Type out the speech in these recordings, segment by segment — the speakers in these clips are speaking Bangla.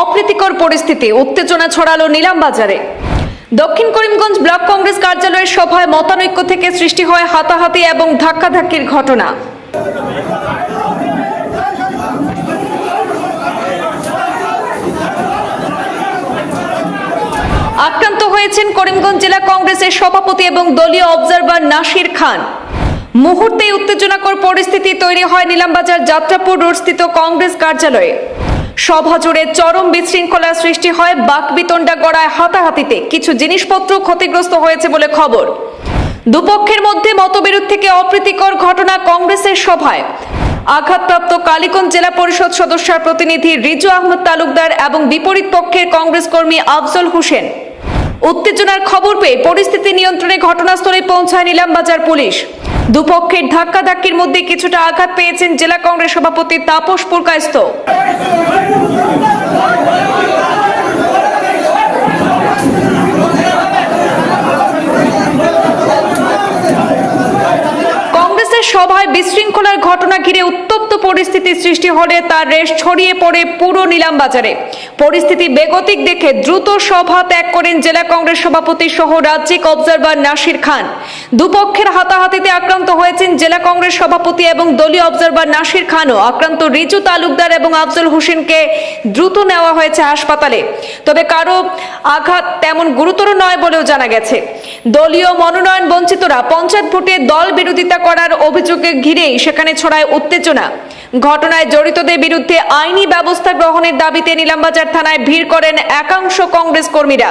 অপ্রীতিকর পরিস্থিতি, উত্তেজনা ছড়ালো নিলামবাজারে দক্ষিণ করিমগঞ্জ ব্লক কংগ্রেস কার্যালয়ের সভায় মতানৈক্য থেকে সৃষ্টি হয় হাতাহাতি এবং ধাক্কাধাক্কির ঘটনা। আক্রান্ত হয়েছেন করিমগঞ্জ জেলা কংগ্রেসের সভাপতি এবং দলীয় অবজারভার নাসির খান। মুহূর্তেই উত্তেজনাকর পরিস্থিতি তৈরি হয় নিলামবাজার যাত্রাপুর রোডস্থিত কংগ্রেস কার্যালয়ে। সভা জুড়ে চরম বিশৃঙ্খলা সৃষ্টি হয়। বাকবিতণ্ডা গড়ায় হাতাহাতিতে কিছু জিনিসপত্র ক্ষতিগ্রস্ত হয়েছে বলে খবর। দুপক্ষের মধ্যে মতবিরোধ থেকে অপ্রীতিকর ঘটনা কংগ্রেসের সভায়। আঘাতপ্রাপ্ত কালীগঞ্জ জেলা পরিষদ সদস্যের প্রতিনিধি রিজু আহমদ তালুকদার এবং বিপরীত পক্ষের কংগ্রেস কর্মী আফজল হোসেন। উত্তেজনার খবর পেয়ে পরিস্থিতি নিয়ন্ত্রণে ঘটনাস্থলে পৌঁছায় নিলামবাজার পুলিশ। দুপক্ষের ধাক্কাধাক্কির মধ্যে কিছুটা আঘাত পেয়েছেন জেলা কংগ্রেস সভাপতি তাপস পুরকায়স্ত কংগ্রেসের সভায় বিশৃঙ্খলার ঘটনা ঘিরে পরিস্থিতি সৃষ্টি হলে তার রেশ ছড়িয়ে পড়ে পুরো নিলামবাজারে। পরিস্থিতি বেগতিক দেখে দ্রুত সভা ত্যাগ করেন জেলা কংগ্রেস সভাপতি সহ রাজ্যিক অবজারভার নাসির খান। দুপক্ষের হাতাহাতিতে আক্রান্ত হয়েছেন জেলা কংগ্রেস সভাপতি এবং দলীয় অবজারভার নাসির খানও। আক্রান্ত রিজু তালুকদার এবং আফজল হোসেনকে দ্রুত নেওয়া হয়েছে হাসপাতালে। তবে কারও আঘাত তেমন গুরুতর নয় বলেও জানা গেছে। দলীয় মনোনয়ন বঞ্চিতরা পঞ্চায়েত ভোটে দল বিরোধিতা করার অভিযোগে ঘিরেই সেখানে ছড়ায় উত্তেজনা। ঘটনায় জড়িতদের বিরুদ্ধে আইনি ব্যবস্থা গ্রহণের দাবিতে নিলামবাজার থানায় ভিড় করেন একাংশ কংগ্রেস কর্মীরা।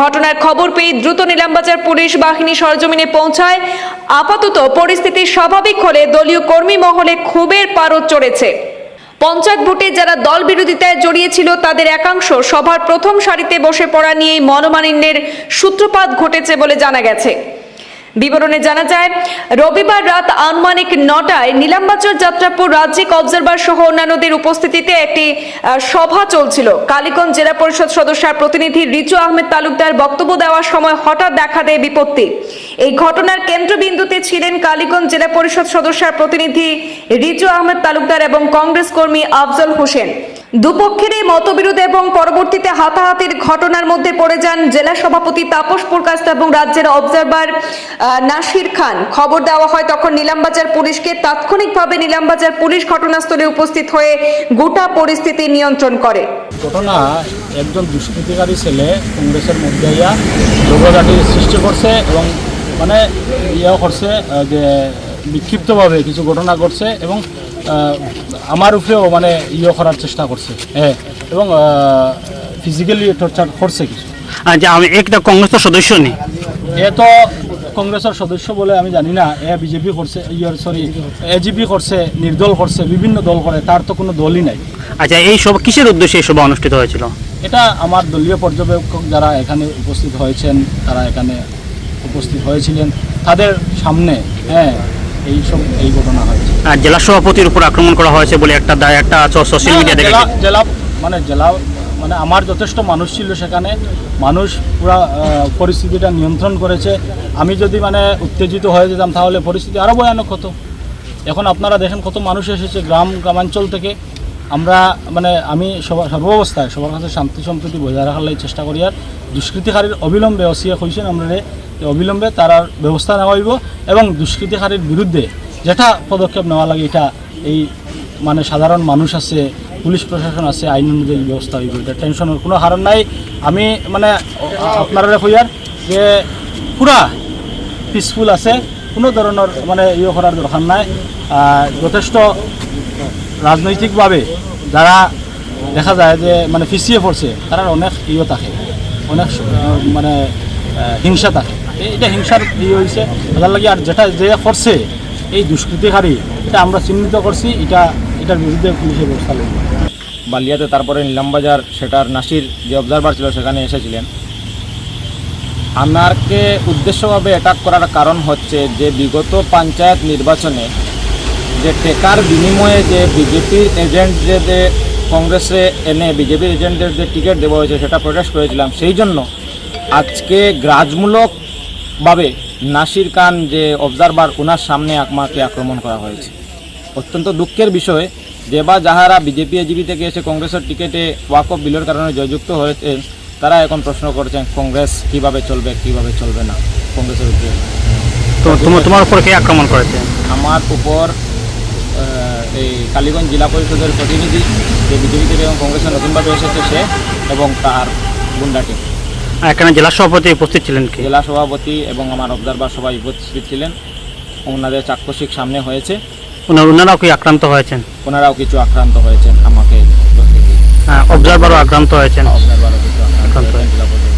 ঘটনার খবর পেয়ে দ্রুত নিলামবাজার পুলিশ বাহিনী সরজমিনে পৌঁছায়। আপাতত পরিস্থিতি স্বাভাবিক হলে দলীয় কর্মী মহলে ক্ষোভের পারদ চড়েছে। পঞ্চায়েত ভোটে যারা দল বিরোধিতায় জড়িয়েছিল, তাদের একাংশ সভার প্রথম সারিতে বসে পড়া নিয়েই মনোমালিন্যের সূত্রপাত ঘটেছে বলে জানা গেছে। বিবরণে জানা যায়, রবিবার রাত আনুমানিক নটায় নীলামবাজার যাত্রাপুর রাজ্যিক অবজারভার সহ অন্যান্যদের উপস্থিতিতে একটি সভা চলছিল। কালীগঞ্জ জেলা পরিষদ সদস্যার প্রতিনিধি রিচু আহমেদ তালুকদার বক্তব্য দেওয়ার সময় হঠাৎ দেখা দেয় বিপত্তি। এই ঘটনার কেন্দ্রবিন্দুতে ছিলেন কালীগঞ্জ জেলা পরিষদ সদস্যার প্রতিনিধি রিচু আহমেদ তালুকদার এবং কংগ্রেস কর্মী আফজল হোসেন। দুপক্ষের এই মতবিরোধ এবং পরবর্তীতে হাতাহাতির ঘটনার মধ্যে পড়ে যান জেলা সভাপতি তাপস পুরকাস্ত এবং রাজ্যের অবজারভার নাসির খান। খবর দেওয়া হয় তখন নিলামবাজার পুলিশকে তাৎক্ষণিকভাবে নিলামবাজার পুলিশ ঘটনাস্থলে উপস্থিত হয়ে গোটা পরিস্থিতি নিয়ন্ত্রণ করে। ঘটনা, একজন দুষ্কৃতিকারী ছেলে কংগ্রেসের মধ্যে ইয়া সৃষ্টি করছে এবং মানে ইয়েও করছে যে বিক্ষিপ্তভাবে কিছু ঘটনা ঘটছে এবং আমার উপরেও মানে ইয়ে করার চেষ্টা করছে। হ্যাঁ এবং ফিজিক্যালি টর্চার করছে কিছু। আচ্ছা আমি একটা কংগ্রেস সদস্য নেই। এ তো কংগ্রেসের সদস্য বলে আমি জানি না এ বিজেপি করছে ইয়ার সরি এজিপি করছে নির্দল করছে বিভিন্ন দল করে তার তো কোনো দলই নাই। আচ্ছা এই সব কিসের উদ্দেশ্যে এই সভা অনুষ্ঠিত হয়েছিল? এটা আমার দলীয় পর্যবেক্ষক যারা এখানে উপস্থিত হয়েছেন তারা এখানে উপস্থিত হয়েছিলেন। তাদের সামনে হ্যাঁ এই সব এই ঘটনা হয়েছে। আর জেলা সভাপতির উপর আক্রমণ করা হয়েছে বলে একটা দায় একটা সোশ্যাল মিডিয়া দেখে জেলা জেলা মানে জেলা মানে আমার যথেষ্ট মানুষ ছিল সেখানে। মানুষ পুরা পরিস্থিতিটা নিয়ন্ত্রণ করেছে। আমি যদি মানে উত্তেজিত হয়ে যেতাম তাহলে পরিস্থিতি আরও ভয়ানক হতো। এখন আপনারা দেখেন কত মানুষ এসেছে গ্রাম গ্রামাঞ্চল থেকে। আমরা মানে আমি সবার সর্বাবস্থায় সবার কাছে শান্তি সম্প্রীতি বজায় রাখার চেষ্টা করি। আর দুষ্কৃতিকারীর অবিলম্বে অসিয়া হয়েছেন আমরা অবিলম্বে তার ব্যবস্থা নেওয়া হইব এবং দুষ্কৃতিকারীর বিরুদ্ধে যেটা পদক্ষেপ নেওয়া লাগে এটা এই মানে সাধারণ মানুষ আছে, পুলিশ প্রশাসন আছে, আইন অনুযায়ী ব্যবস্থা হইব। এটা টেনশনের কোনো কারণ নাই। আমি মানে আপনারা হইয়ার যে পুরা পিসফুল আছে, কোনো ধরনের মানে ইয়ে করার দরকার নাই। যথেষ্ট রাজনৈতিকভাবে যারা দেখা যায় যে মানে পিছিয়ে পড়ছে, তারা অনেক ইয়ে থাকে, অনেক মানে হিংসা থাকে। এটা হিংসার ইয়ে হয়েছে তার লাগে আর যেটা যে করছে, এই দুষ্কৃতিকারী, এটা আমরা চিহ্নিত করছি, এটা, এটার বিরুদ্ধে পুলিশের ব্যবস্থা নেবে বালিয়াতে তারপরে নিলামবাজার সেটার নাসির যে অবজারভার ছিল, সেখানে এসেছিলেন। আমারকে উদ্দেশ্যভাবে অ্যাটাক করার কারণ হচ্ছে যে, বিগত পঞ্চায়েত নির্বাচনে যে টেকার বিনিময়ে যে বিজেপির এজেন্ট যে কংগ্রেসে এনে বিজেপির এজেন্টদের যে টিকিট দেওয়া হয়েছে, সেটা প্রটেস্ট করেছিলাম। সেই জন্য আজকে গ্রাজমূলকভাবে নাসির খান যে অবজারভার ওনার সামনে আমাকে আক্রমণ করা হয়েছে। অত্যন্ত দুঃখের বিষয় যে বা যাহারা বিজেপি এজিপি থেকে এসে কংগ্রেসের টিকিটে ওয়াকফ বিলের কারণে জয়যুক্ত হয়েছে তারা এখন প্রশ্ন করছেন কংগ্রেস কীভাবে চলবে কীভাবে চলবে না কংগ্রেসের উপরে? তো তোমার উপর কে আক্রমণ করেছে? আমার উপর এই কালীগঞ্জ জেলা পরিষদের প্রতিনিধি যে বিজেপি থেকে এবং কংগ্রেসের নতুনভাবে এসেছে সে এবং তার গুন্ডা টিম। আর এখানে জেলা সভাপতি উপস্থিত ছিলেন কি? জেলা সভাপতি এবং আমার অবজারভার সবাই উপস্থিত ছিলেন। ওনাদের চাক্ষুষিক সামনে হয়েছে। ওনার ওনারাও কি আক্রান্ত হয়েছেন? ওনারাও কিছু আক্রান্ত হয়েছেন আমাকে অবজারভারও আক্রান্ত হয়েছেন। অবজারভারও কিছু আক্রান্ত হয়েছেন।